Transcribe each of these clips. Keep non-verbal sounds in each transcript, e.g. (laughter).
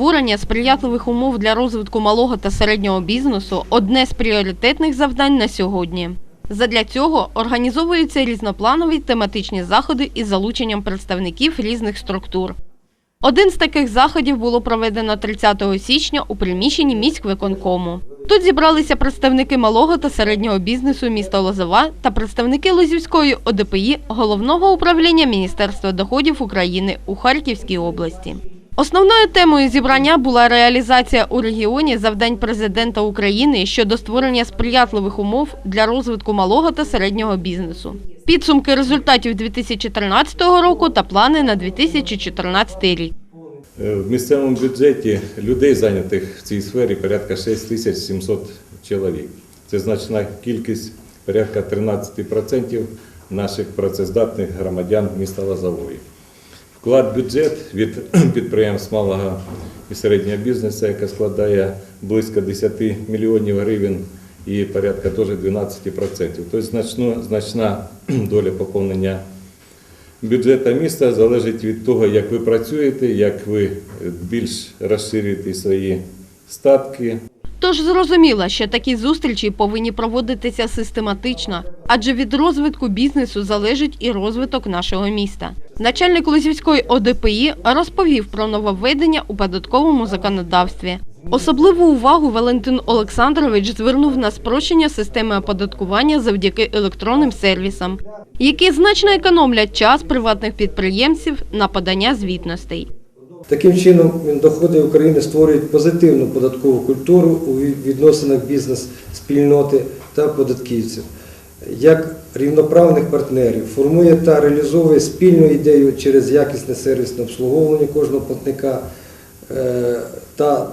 Створення сприятливих умов для розвитку малого та середнього бізнесу одне з пріоритетних завдань на сьогодні. Задля цього організовуються різнопланові тематичні заходи із залученням представників різних структур. Один з таких заходів було проведено 30 січня у приміщенні міськвиконкому. Тут зібралися представники малого та середнього бізнесу міста Лозова та представники Лозівської ОДПІ Головного управління Міністерства доходів України у Харківській області. Основною темою зібрання була реалізація у регіоні завдань президента України щодо створення сприятливих умов для розвитку малого та середнього бізнесу. Підсумки результатів 2013 року та плани на 2014 рік. Е, В місцевому бюджеті людей зайнятих в цій сфері порядка 6 тисяч 700 чоловік. Це значна кількість, порядка 13% наших працездатних громадян міста Лозової. Вклад бюджет від (clears throat) підприємств малого і середнього бізнесу, яка складає близько 10 мільйонів гривень і порядка теж 12%. Тобто значно, значна (clears throat) доля поповнення бюджету міста залежить від того, як ви працюєте, як ви більш розширюєте свої статки, Тож зрозуміло, що такі зустрічі повинні проводитися систематично, адже від розвитку бізнесу залежить і розвиток нашого міста. Начальник Лозівської ОДПІ розповів про нововведення у податковому законодавстві. Особливу увагу Валентин Олександрович звернув на спрощення системи оподаткування завдяки електронним сервісам, які значно економлять час приватних підприємців на подання звітностей. Таким чином, доходи України створюють позитивну податкову культуру у відносинах бізнес-спільноти та податківців. Як рівноправних партнерів формує та реалізовує спільну ідею через якісне сервісне обслуговування кожного платника е, та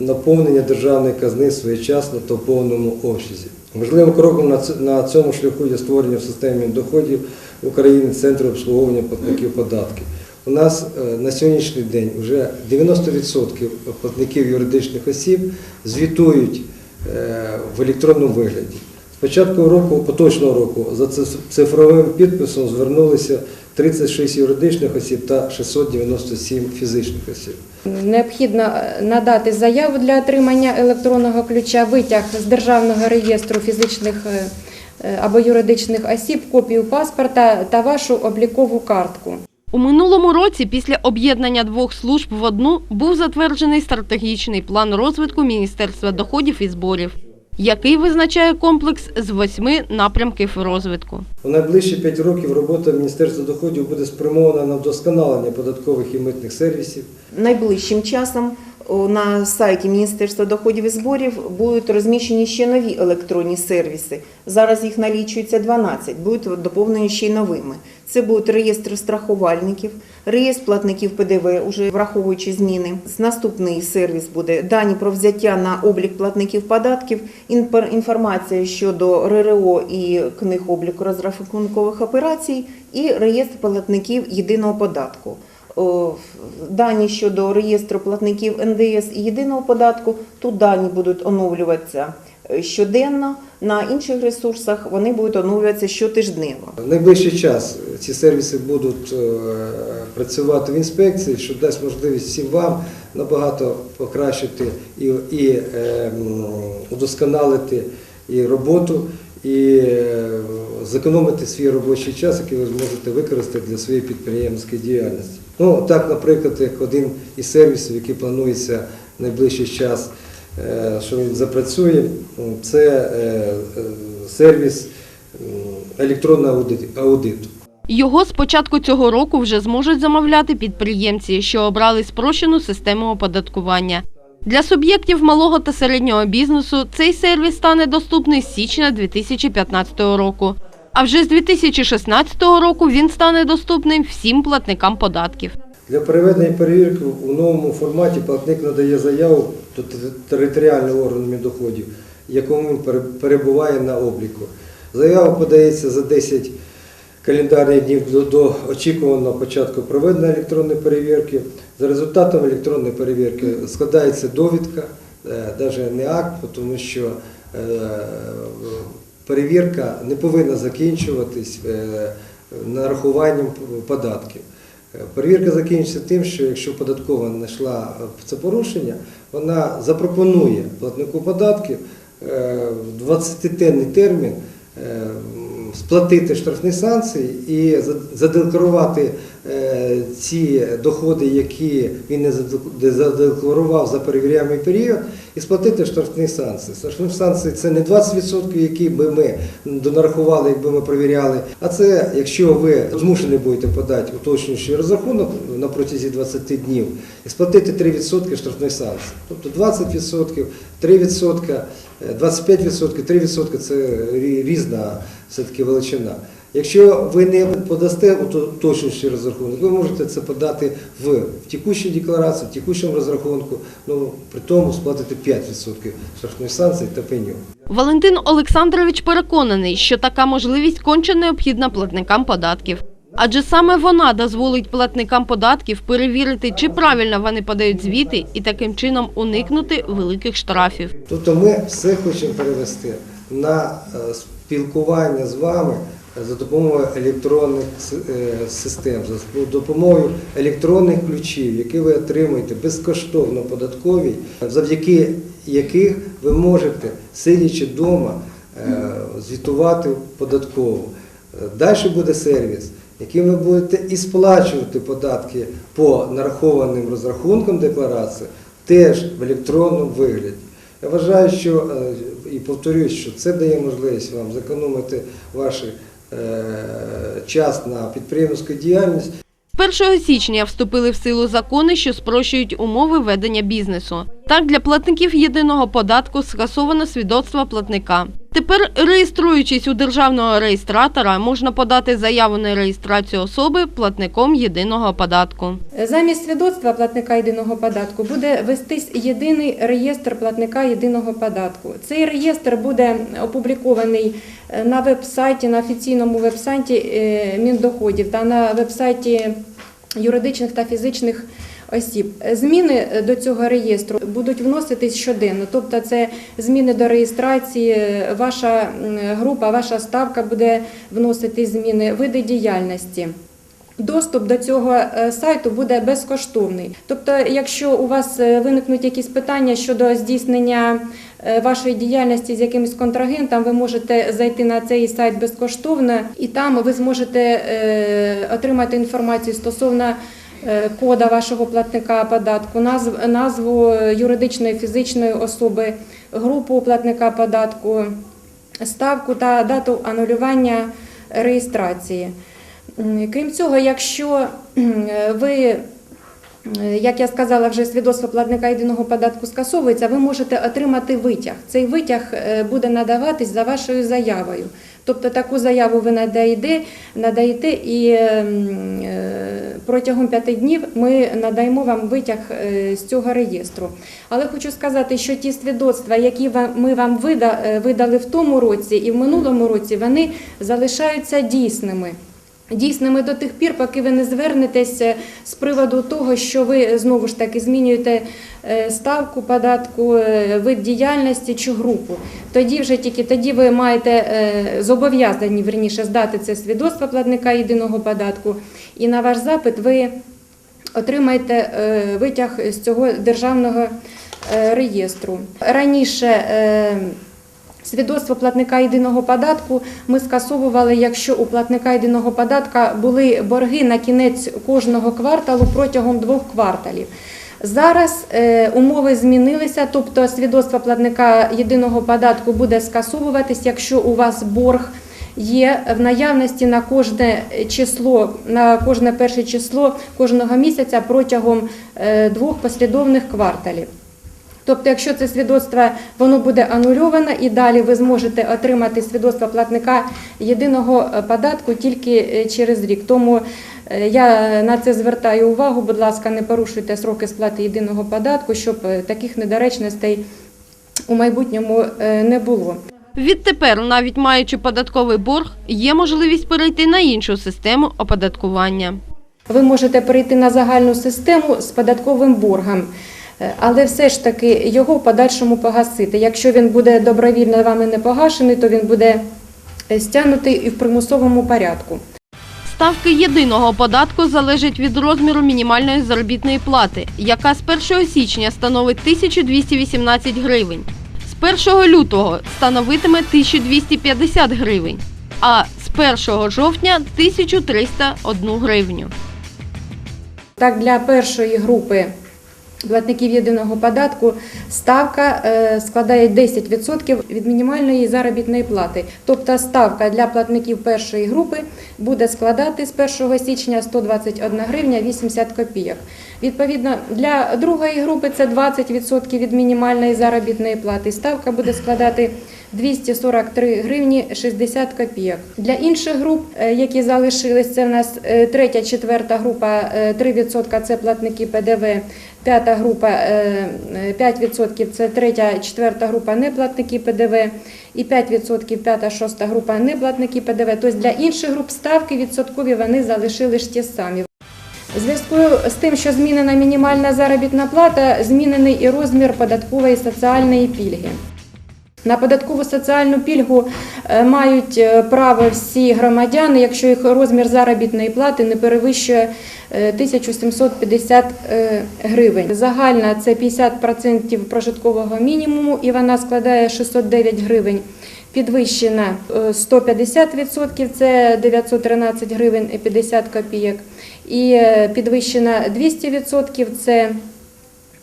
наповнення державної казни своєчасно та в повному обсязі. Важливим кроком на цьому шляху є створення в системі доходів України Центру обслуговування платників податків. У нас е, на сьогоднішній день вже 90% платників юридичних осіб звітують е, в електронному вигляді. З початку року, поточного року, за циф- цифровим підписом звернулися 36 юридичних осіб та 697 фізичних осіб. Необхідно е, надати заяву для отримання електронного ключа, витяг з державного реєстру фізичних або юридичних осіб, копію паспорта та вашу облікову картку. У минулому році після об'єднання двох служб в одну був затверджений стратегічний план розвитку Міністерства доходів і зборів, який визначає комплекс з восьми напрямків розвитку. У найближчі п'ять років робота Міністерства доходів буде спрямована на вдосконалення податкових і митних сервісів, Найближчим часом на сайті Міністерства доходів і зборів будуть розміщені ще нові електронні сервіси. Зараз їх налічується 12, будуть доповнені ще й новими. Це будуть реєстр страхувальників, реєстр платників ПДВ, уже враховуючи зміни. Наступний сервіс буде дані про взяття на облік платників податків, інформація щодо РРО і книг обліку розрахункових операцій, і реєстр платників єдиного податку. О, Дані щодо реєстру платників НДС і єдиного податку, тут дані будуть оновлюватися е, щоденно, на інших ресурсах вони будуть оновлюватися щотижнево. В найближчий час ці сервіси будуть е, працювати в інспекції, що дасть можливість всім вам набагато покращити і, і е, удосконалити і роботу, і е, зекономити свій робочий час, який ви зможете використати для своєї підприємницької діяльності. Ну так, наприклад, як один із сервісів, який планується в найближчий час, е, що він запрацює, це е, сервіс електронного аудит- аудиту. Його з початку цього року вже зможуть замовляти підприємці, що обрали спрощену систему оподаткування. Для суб'єктів малого та середнього бізнесу цей сервіс стане доступний з січня 2015 року. А вже з 2016 року він стане доступним всім платникам податків. Для переведення перевірки у новому форматі платник надає заяву до територіального органу доходів, якому він перебуває на обліку. Заява подається за 10 календарних днів до, до очікуваного початку проведення електронної перевірки. За результатами електронної перевірки складається довідка, навіть не акт, тому що е, перевірка не повинна закінчуватись е, нарахуванням податків. Е, Перевірка закінчиться тим, що якщо податкова знайшла е, це порушення, вона запропонує платнику податків е, в 20-денний термін е, сплатити штрафні санкції і задекларувати е, ці доходи, які він не задекларував за перевіряємий період, і сплатити штрафні санкції. Штрафні санкції це не 20%, які би ми донарахували, якби ми перевіряли, а це якщо ви змушені будете подати уточнюючий розрахунок на протязі 20 днів і сплатити 3% штрафної санкції. Тобто 20%, 3%, е, 25%, 3% це різна все-таки величина. Якщо ви не подасте уточнюючий розрахунок, ви можете це подати в текущій декларації, в текущому розрахунку, ну при тому сплатити 5% штрафної санкції та пеню. Валентин Олександрович переконаний, що така можливість конче необхідна платникам податків. Адже саме вона дозволить платникам податків перевірити, чи правильно вони подають звіти, і таким чином уникнути великих штрафів. Тобто ми все хочемо перевести на е, спілкування з вами за допомогою електронних е, систем, за допомогою електронних ключів, які ви отримуєте безкоштовно податкові, завдяки яких ви можете, сидячи вдома, е, звітувати податково. Далі буде сервіс, яким ви будете і сплачувати податки по нарахованим розрахункам декларації, теж в електронному вигляді. Я вважаю, що е, і повторюсь, що це дає можливість вам зекономити ваш е, час на підприємницьку діяльність. З 1 січня вступили в силу закони, що спрощують умови ведення бізнесу. Так, для платників єдиного податку скасовано свідоцтво платника. Тепер, реєструючись у державного реєстратора, можна подати заяву на реєстрацію особи платником єдиного податку. Замість свідоцтва платника єдиного податку буде вестись єдиний реєстр платника єдиного податку. Цей реєстр буде опублікований е, на веб-сайті, на офіційному веб-сайті е, Міндоходів та на веб-сайті юридичних та фізичних осіб. Зміни до цього реєстру будуть вноситись щоденно, тобто це зміни до реєстрації, ваша група, ваша ставка буде вносити зміни, види діяльності. Доступ до цього е, сайту буде безкоштовний. Тобто, якщо у вас е, виникнуть якісь питання щодо здійснення е, вашої діяльності з якимось контрагентом, ви можете зайти на цей сайт безкоштовно, і там ви зможете е, отримати інформацію стосовно е, кода вашого платника податку, назв- назву юридичної фізичної особи, групу платника податку, ставку та дату анулювання реєстрації. Крім цього, якщо ви, е, як я сказала, вже свідоцтво платника єдиного податку скасовується, ви можете отримати витяг. Цей витяг е, буде надаватись за вашою заявою. Тобто таку заяву ви надаєте, надаєте і ем, е, протягом п'яти днів ми надаємо вам витяг е, з цього реєстру. Але хочу сказати, що ті свідоцтва, які ми вам е, видали в тому році і в минулому році, вони залишаються дійсними. Дійсними до тих пір, поки ви не звернетеся з приводу того, що ви знову ж таки змінюєте е, ставку податку, е, вид діяльності чи групу. Тоді вже тільки тоді ви маєте е, зобов'язані верніше здати це свідоцтво платника єдиного податку, і на ваш запит ви отримаєте витяг з цього державного реєстру. Раніше Свідоцтво платника єдиного податку ми скасовували, якщо у платника єдиного податка були борги на кінець кожного кварталу протягом двох кварталів. Зараз е, умови змінилися, тобто свідоцтво платника єдиного податку буде скасовуватись, якщо у вас борг є в наявності на кожне число, на кожне перше число кожного місяця протягом е, двох послідовних кварталів. Тобто, якщо це свідоцтво воно буде анульовано і далі ви зможете отримати свідоцтво платника єдиного е, податку тільки е, через рік. Тому е, я на це звертаю увагу. Будь ласка, не порушуйте сроки сплати єдиного податку, щоб таких недоречностей у майбутньому не було. Відтепер, навіть маючи податковий борг, є можливість перейти на іншу систему оподаткування. Ви можете перейти на загальну систему з податковим боргом, але все ж таки його в подальшому погасити. Якщо він буде добровільно вами не погашений, то він буде е, стягнутий і в примусовому порядку. ставки єдиного податку залежать від розміру мінімальної заробітної плати, яка з 1 січня становить 1218 гривень. З 1 лютого становитиме 1250 гривень, а з 1 жовтня 1301 гривню. Так, для першої групи платників єдиного податку ставка е, складає 10% від мінімальної заробітної плати. Тобто ставка для платників першої групи буде складати з 1 січня 121 гривня 80 копійок. Відповідно, для другої групи це 20% від мінімальної заробітної плати. Ставка буде складати 243 гривні 60 копійок. Для інших груп, е, які залишились, це в нас е, третя, четверта група, е, 3% це платники ПДВ, п'ята група е, е, 5% це третя, четверта група неплатники ПДВ і 5% п'ята, шоста група неплатники ПДВ. Тобто для інших груп ставки відсоткові вони залишили ж ті самі. Зв'язку з тим, що змінена мінімальна заробітна плата, змінений і розмір податкової соціальної пільги. На податкову соціальну пільгу е, мають е, право всі громадяни, якщо їх розмір заробітної плати не перевищує е, 1750 е, гривень. Загальна це 50% прожиткового мінімуму і вона складає 609 гривень. Підвищена е, 150%, це 913 гривень і 50 копійок. І підвищена 200%, це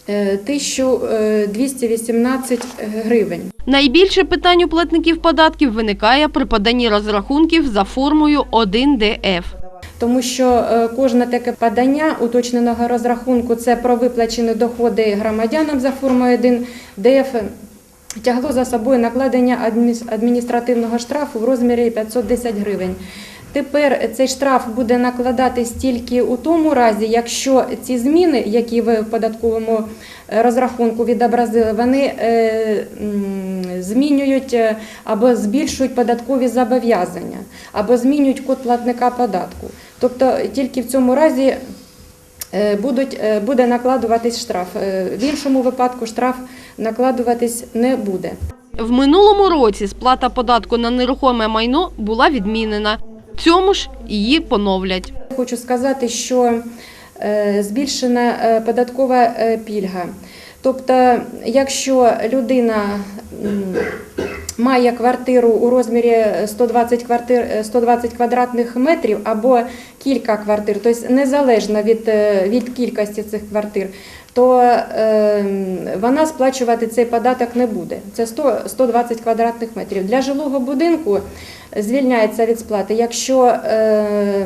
1218 гривень. Найбільше питань у платників податків виникає при поданні розрахунків за формою 1ДФ. Тому що е, кожне таке подання уточненого розрахунку це про виплачені доходи громадянам за формою 1 ДФ тягло за собою накладення адміністративного штрафу в розмірі 510 гривень. Тепер цей штраф буде накладатись тільки у тому разі, якщо ці зміни, які ви в податковому е, розрахунку відобразили, вони е, змінюють е, або збільшують податкові зобов'язання, або змінюють код платника податку. Тобто тільки в цьому разі буде накладуватись штраф. В іншому випадку штраф накладуватись не буде. В минулому році сплата податку на нерухоме майно була відмінена. Цьому ж її поновлять. Хочу сказати, що е, збільшена е, податкова е, пільга. Тобто, якщо людина має квартиру у розмірі 120, квартир, е, 120 квадратних метрів або кілька квартир, тобто незалежно від, е, від кількості цих квартир, то е, вона сплачувати цей податок не буде. Це 100, 120 квадратних метрів. Для жилого будинку звільняється від сплати, якщо е,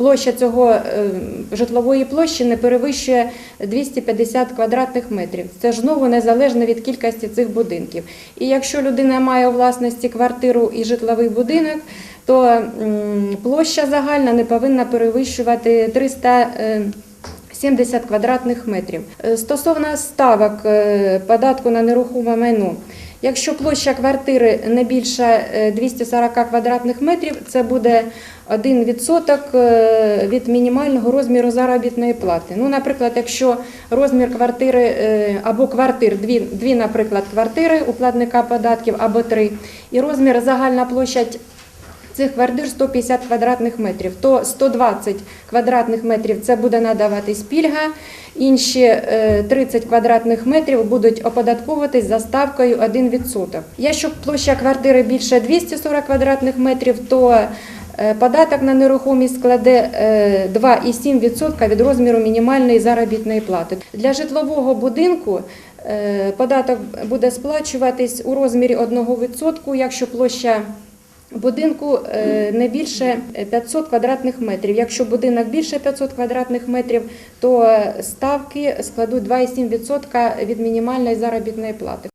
площа цього е, житлової площі не перевищує 250 квадратних метрів. Це ж знову незалежно від кількості цих будинків. І якщо людина має у власності квартиру і житловий будинок, то площа загальна не повинна перевищувати 300 е, 70 квадратних метрів. Е, Стосовно ставок е, податку на нерухоме майно, якщо площа квартири не більше е, 240 квадратних метрів, це буде 1% е, від мінімального розміру заробітної плати. Ну, наприклад, якщо розмір квартири е, або квартир, дві, дві, наприклад, квартири у платника податків або три, і розмір загальна площа цих квартир 150 квадратних метрів, то 120 квадратних метрів це буде надаватись пільга, інші е, 30 квадратних метрів будуть оподатковуватись за ставкою 1%. Якщо площа квартири більше 240 квадратних метрів, то е, податок на нерухомість складе е, 2,7% від розміру мінімальної заробітної плати. Для житлового будинку е, податок буде сплачуватись у розмірі 1%, якщо площа Будинку е, не більше 500 квадратних метрів. Якщо будинок більше 500 квадратних метрів, то е, ставки складуть 2,7% від мінімальної заробітної плати.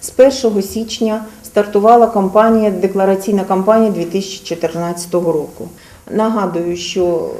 З 1 січня стартувала кампанія, деклараційна кампанія 2014 року. Нагадую, що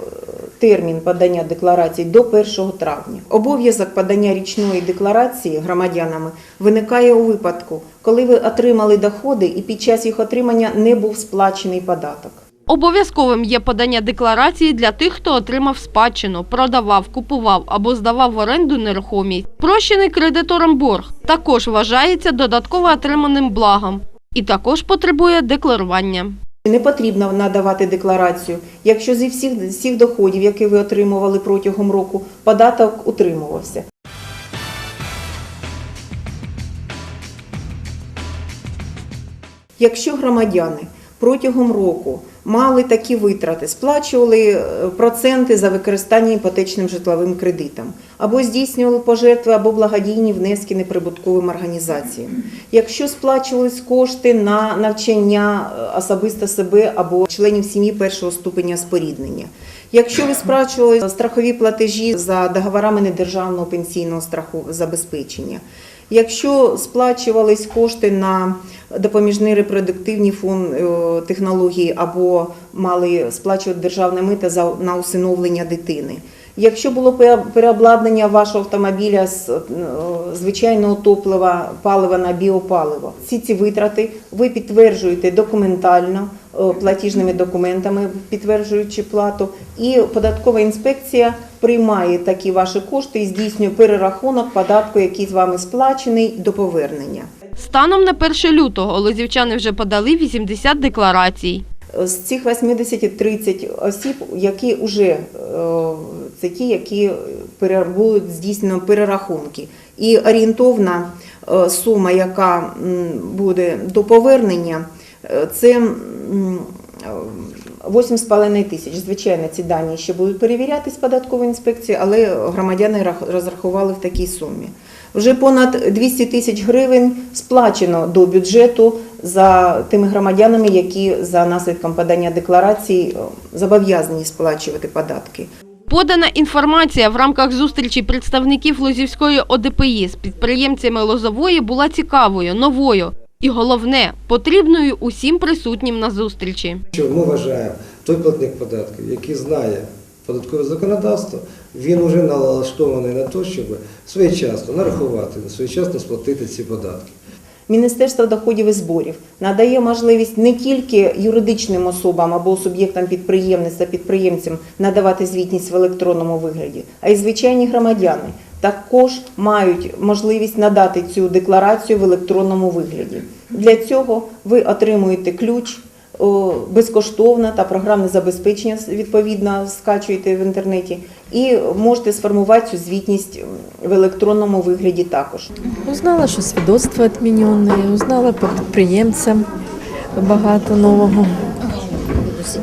термін подання декларацій до 1 травня. Обов'язок подання річної декларації громадянами виникає у випадку, коли ви отримали доходи і під час їх отримання не був сплачений податок. Обов'язковим є подання декларації для тих, хто отримав спадщину, продавав, купував або здавав в оренду нерухомість. Прощений кредитором борг також вважається додатково отриманим благом і також потребує декларування. Не потрібно надавати декларацію, якщо зі всіх, всіх доходів, які ви отримували протягом року, податок утримувався. Якщо громадяни протягом року мали такі витрати, сплачували е, проценти за використання іпотечним житловим кредитом, або здійснювали пожертви або благодійні внески неприбутковим організаціям, якщо сплачувались кошти на навчання е, особисто себе або членів сім'ї першого ступеня споріднення. Якщо ви сплачували страхові платежі за договорами недержавного пенсійного страху забезпечення, Якщо сплачувались кошти на допоміжний репродуктивний фонд е, технології або мали сплачувати державне мито за на усиновлення дитини. Якщо було переобладнання вашого автомобіля з е, звичайного топлива палива на біопаливо, всі ці витрати ви підтверджуєте документально е, платіжними документами, підтверджуючи плату, і податкова інспекція приймає такі ваші кошти і здійснює перерахунок податку, який з вами сплачений, до повернення. Станом на 1 лютого лозівчани вже подали 80 декларацій. З цих 80 30 осіб, які вже е, це ті, які будуть здійснено перерахунки. І орієнтовна е, сума, яка буде до повернення, е, це 8,5 тисяч. Звичайно, ці дані ще будуть перевірятись податковою інспекцією, але громадяни розрахували в такій сумі. Вже понад 200 тисяч гривень сплачено до бюджету за тими громадянами, які за наслідком подання декларацій е, зобов'язані сплачувати податки. Подана інформація в рамках зустрічі представників Лозівської ОДПІ з підприємцями Лозової була цікавою, новою і головне потрібною усім присутнім на зустрічі. Що ми вважаємо, той платник податків, який знає податкове законодавство, він вже налаштований на те, щоб своєчасно нарахувати, своєчасно сплатити ці податки. Міністерство доходів і зборів надає можливість не тільки юридичним особам або суб'єктам підприємництва, підприємцям надавати звітність в електронному вигляді, а й звичайні громадяни також мають можливість надати цю декларацію в електронному вигляді. Для цього ви отримуєте ключ. Безкоштовно та програмне забезпечення відповідно скачуєте в інтернеті і можете сформувати цю звітність в електронному вигляді також. Узнала, що свідоцтва відмінені, узнала підприємцям багато нового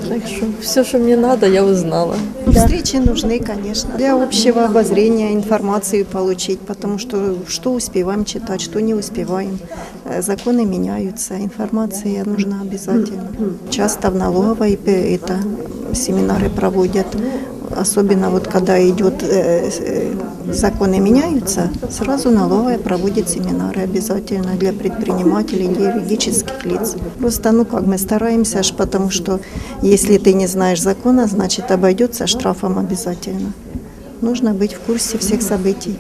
Так що все, що мені треба, я узнала. Встречи нужны, конечно, для общего обозрения информацию получить, потому что что успеваем читать, что не успеваем. Э, Законы меняются, информация нужна обязательно. Часто в налоговой п- это семинары проводят, особенно вот когда идет э, э, законы меняются, сразу налоговая проводит семинары обязательно для предпринимателей, для юридических лиц. Просто, ну как мы стараемся, аж потому что если ты не знаешь закона, значит обойдется штрафом обязательно. Нужно быть в курсе всех событий.